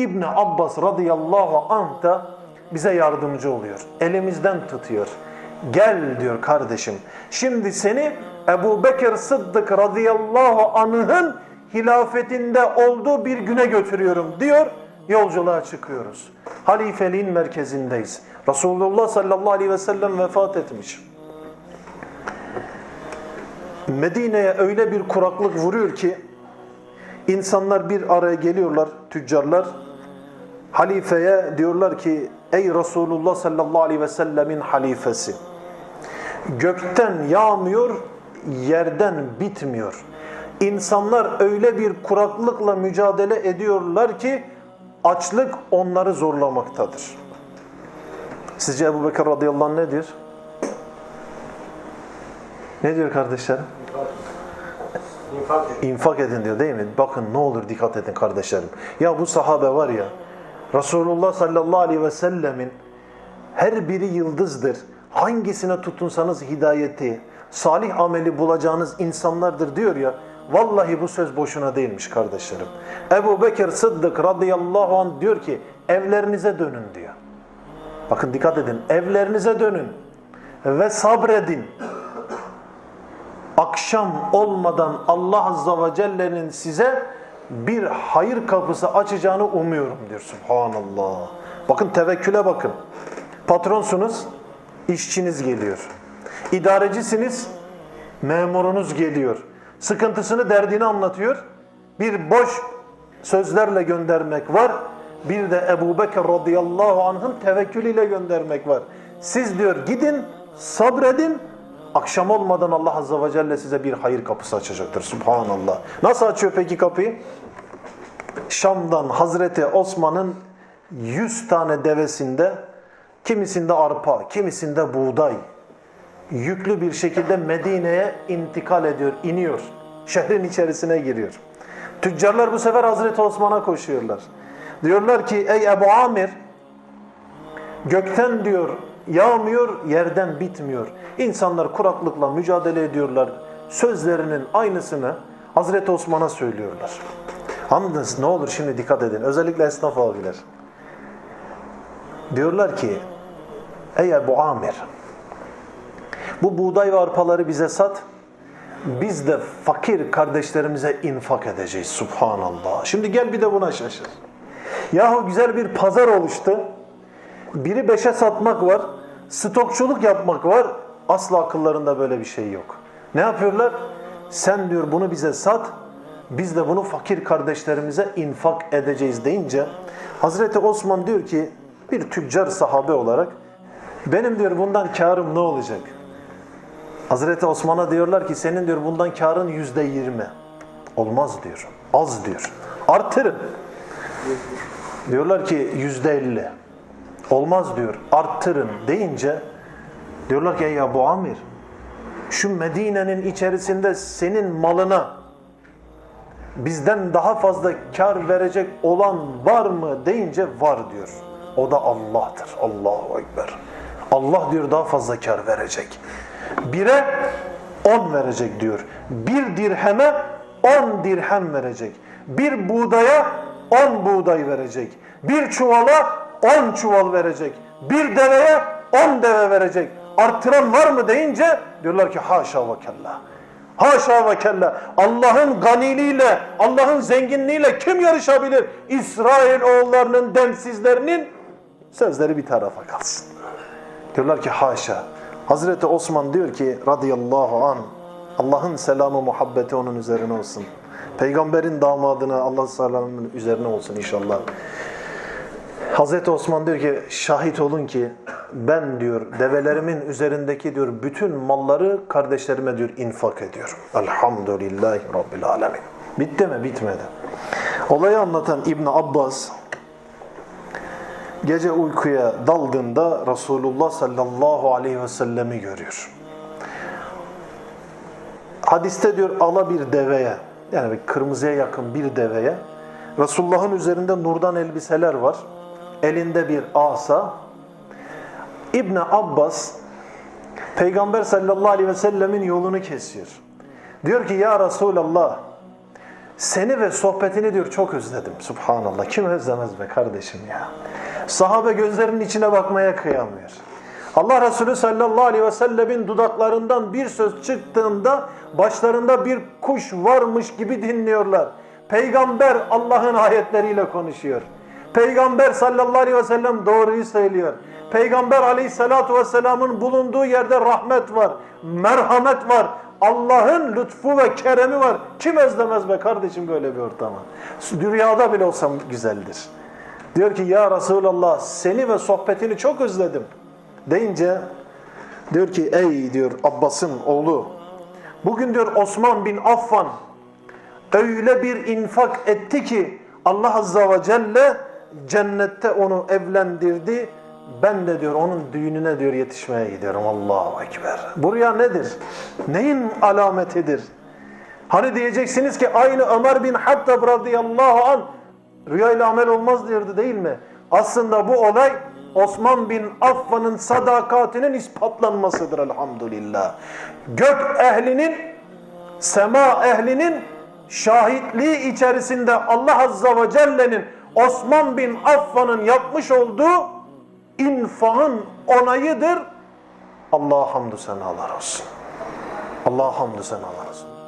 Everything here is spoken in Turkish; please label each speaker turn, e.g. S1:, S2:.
S1: İbni Abbas radıyallahu anh da bize yardımcı oluyor. Elimizden tutuyor. Gel diyor kardeşim. Şimdi seni Ebu Bekir Sıddık radıyallahu anh'ın hilafetinde olduğu bir güne götürüyorum diyor. Yolculuğa çıkıyoruz. Halifeliğin merkezindeyiz. Resulullah sallallahu aleyhi ve sellem vefat etmiş. Medine'ye öyle bir kuraklık vuruyor ki insanlar bir araya geliyorlar tüccarlar. Halifeye diyorlar ki ey Resulullah sallallahu aleyhi ve sellemin halifesi. Gökten yağmıyor, yerden bitmiyor. İnsanlar öyle bir kuraklıkla mücadele ediyorlar ki açlık onları zorlamaktadır. Sizce Ebu Bekir radıyallahu anh nedir? Ne diyor kardeşlerim? İnfak edin diyor değil mi? Bakın ne olur dikkat edin kardeşlerim. Ya bu sahabe var ya Resulullah sallallahu aleyhi ve sellemin her biri yıldızdır. Hangisine tutunsanız hidayeti, salih ameli bulacağınız insanlardır diyor ya. Vallahi bu söz boşuna değilmiş kardeşlerim. Ebu Bekir Sıddık radıyallahu anh diyor ki evlerinize dönün diyor. Bakın dikkat edin evlerinize dönün ve sabredin akşam olmadan Allah Azza ve Celle'nin size bir hayır kapısı açacağını umuyorum diyor. Subhanallah. Bakın tevekküle bakın. Patronsunuz, işçiniz geliyor. İdarecisiniz, memurunuz geliyor. Sıkıntısını, derdini anlatıyor. Bir boş sözlerle göndermek var. Bir de Ebu Bekir radıyallahu anh'ın tevekkülüyle göndermek var. Siz diyor gidin, sabredin, Akşam olmadan Allah Azze ve Celle size bir hayır kapısı açacaktır. Subhanallah. Nasıl açıyor peki kapıyı? Şam'dan Hazreti Osman'ın 100 tane devesinde kimisinde arpa, kimisinde buğday yüklü bir şekilde Medine'ye intikal ediyor, iniyor. Şehrin içerisine giriyor. Tüccarlar bu sefer Hazreti Osman'a koşuyorlar. Diyorlar ki ey Ebu Amir gökten diyor yağmıyor, yerden bitmiyor. İnsanlar kuraklıkla mücadele ediyorlar. Sözlerinin aynısını Hazreti Osman'a söylüyorlar. Anladınız ne olur şimdi dikkat edin. Özellikle esnaf abiler. Diyorlar ki ey Ebu Amir bu buğday ve arpaları bize sat. Biz de fakir kardeşlerimize infak edeceğiz. Subhanallah. Şimdi gel bir de buna şaşır. Yahu güzel bir pazar oluştu. Biri beşe satmak var. Stokçuluk yapmak var. Asla akıllarında böyle bir şey yok. Ne yapıyorlar? Sen diyor bunu bize sat. Biz de bunu fakir kardeşlerimize infak edeceğiz deyince Hazreti Osman diyor ki bir tüccar sahabe olarak benim diyor bundan karım ne olacak? Hazreti Osman'a diyorlar ki senin diyor bundan karın yüzde yirmi. Olmaz diyor. Az diyor. Artırın. Diyorlar ki yüzde elli. Olmaz diyor. Arttırın deyince diyorlar ki ey Ebu Amir şu Medine'nin içerisinde senin malına bizden daha fazla kar verecek olan var mı deyince var diyor. O da Allah'tır. Allahu Ekber. Allah diyor daha fazla kar verecek. Bire on verecek diyor. Bir dirheme on dirhem verecek. Bir buğdaya on buğday verecek. Bir çuvala on çuval verecek. Bir deveye on deve verecek. Arttıran var mı deyince diyorlar ki haşa ve kella. Haşa ve kella. Allah'ın ganiliğiyle, Allah'ın zenginliğiyle kim yarışabilir? İsrail oğullarının densizlerinin sözleri bir tarafa kalsın. Diyorlar ki haşa. Hazreti Osman diyor ki radıyallahu an Allah'ın selamı muhabbeti onun üzerine olsun. Peygamberin damadına Allah selamının üzerine olsun inşallah. Hazreti Osman diyor ki şahit olun ki ben diyor develerimin üzerindeki diyor bütün malları kardeşlerime diyor infak ediyorum. Elhamdülillahi Rabbil Alemin. Bitti mi? Bitmedi. Olayı anlatan İbn Abbas gece uykuya daldığında Resulullah sallallahu aleyhi ve sellemi görüyor. Hadiste diyor ala bir deveye yani kırmızıya yakın bir deveye Resulullah'ın üzerinde nurdan elbiseler var. Elinde bir asa. İbn Abbas Peygamber sallallahu aleyhi ve sellemin yolunu kesiyor. Diyor ki ya Resulallah seni ve sohbetini diyor çok özledim. Subhanallah. Kim özlemez be kardeşim ya. Sahabe gözlerinin içine bakmaya kıyamıyor. Allah Resulü sallallahu aleyhi ve sellemin dudaklarından bir söz çıktığında başlarında bir kuş varmış gibi dinliyorlar. Peygamber Allah'ın ayetleriyle konuşuyor. Peygamber sallallahu aleyhi ve sellem doğruyu söylüyor. Peygamber aleyhissalatu vesselamın bulunduğu yerde rahmet var, merhamet var. Allah'ın lütfu ve keremi var. Kim özlemez be kardeşim böyle bir ortamı? Dünyada bile olsam güzeldir. Diyor ki ya Resulallah seni ve sohbetini çok özledim. Deyince diyor ki ey diyor Abbas'ın oğlu bugün diyor Osman bin Affan öyle bir infak etti ki Allah Azza ve Celle cennette onu evlendirdi. Ben de diyor onun düğününe diyor yetişmeye gidiyorum. Allahu Ekber. Bu rüya nedir? Neyin alametidir? Hani diyeceksiniz ki aynı Ömer bin Hattab radıyallahu an rüyayla amel olmaz diyordu değil mi? Aslında bu olay Osman bin Affan'ın sadakatinin ispatlanmasıdır elhamdülillah. Gök ehlinin, sema ehlinin şahitliği içerisinde Allah Azza ve Celle'nin Osman bin Affan'ın yapmış olduğu infakın onayıdır. Allah'a hamdü senalar olsun. Allah'a hamdü senalar olsun.